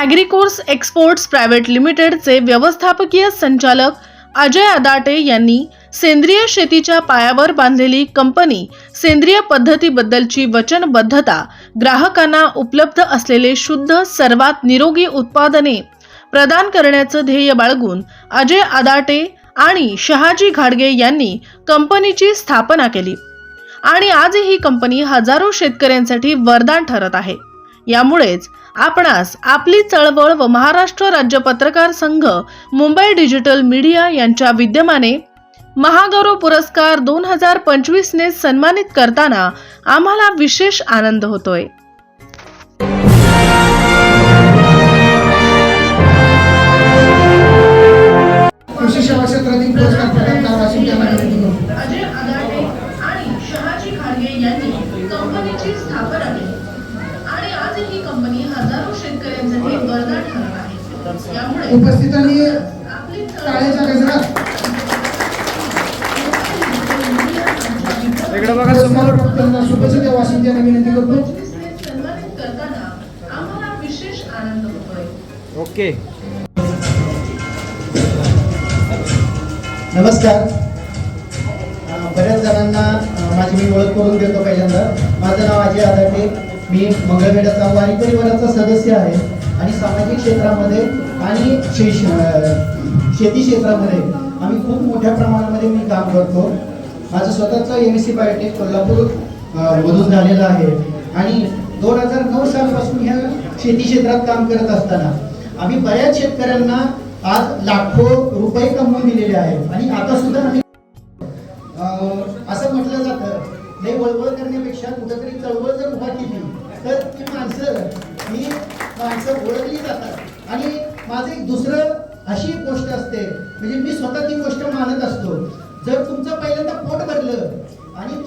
ॲग्रिकोर्स exports private लिमिटेडचे व्यवस्थापकीय संचालक अजय अदाटे यांनी सेंद्रिय शेतीच्या पायावर बांधलेली कंपनी सेंद्रिय पद्धतीबद्दलची वचनबद्धता ग्राहकांना उपलब्ध असलेले शुद्ध सर्वात निरोगी उत्पादने प्रदान करण्याचं ध्येय बाळगून अजय अदाटे आणि शहाजी घाडगे यांनी कंपनीची स्थापना केली. आणि आजही ही कंपनी हजारो शेतकऱ्यांसाठी वरदान ठरत आहे. यामुळेच आपणास आपली चळवळ व महाराष्ट्र राज्य पत्रकार संघ मुंबई डिजिटल मीडिया यांच्या विद्यमाने महागौरव पुरस्कार दोन हजार पंचवीसने सन्मानित करताना आम्हाला विशेष आनंद होतोय. कृषी सेवा क्षेत्रातील पुरस्कार प्रदान करावा अशी त्यांना विनंती करतो अजय अदाटे आणि शहाजी खाडगे यांनी कंपनीची स्थापना केली. आणि आज ही कंपनी हजारो शेतकऱ्यांसाठी वरदान ठरत आहे. यामुळे उपस्थितांनी आपली टाळ्याच्या गजरात. इकडे बघा समोर. त्यांना शुभेच्छा द्यावा अशी त्यांना विनंती करतो. सन्मानित करताना आम्हाला विशेष आनंद होतोय. ओके. नमस्कार. बऱ्याच जणांना माझी मी ओळख करून देतो पहिल्यांदा. माझं नाव अजय आदाटे मी मंगळवेढाचा वारी परिवाराचा सदस्य आहे आणि सामाजिक क्षेत्रामध्ये आणि शे शेती क्षेत्रामध्ये आम्ही खूप मोठ्या प्रमाणामध्ये मी काम करतो. माझं स्वतःचं M S C biotech Kolhapur मधून झालेलं आहे. आणि दोन हजार नऊ सालपासून ह्या शेती क्षेत्रात काम करत असताना आम्ही बऱ्याच शेतकऱ्यांना आज लाखो रुपये कमवून दिलेले आहेत. आणि आता सुद्धा आम्ही अं, असं म्हटलं जातं लय वळवळ करण्यापेक्षा कुठंतरी चळवळ जर उभा केली तर ती माणसं ही माणसं ओळखली जातात. आणि माझं एक दुसरं अशी एक गोष्ट असते म्हणजे मी स्वतः ती गोष्ट मानत असतो. जर तुमचं पहिल्यांदा पोट भरलं आणि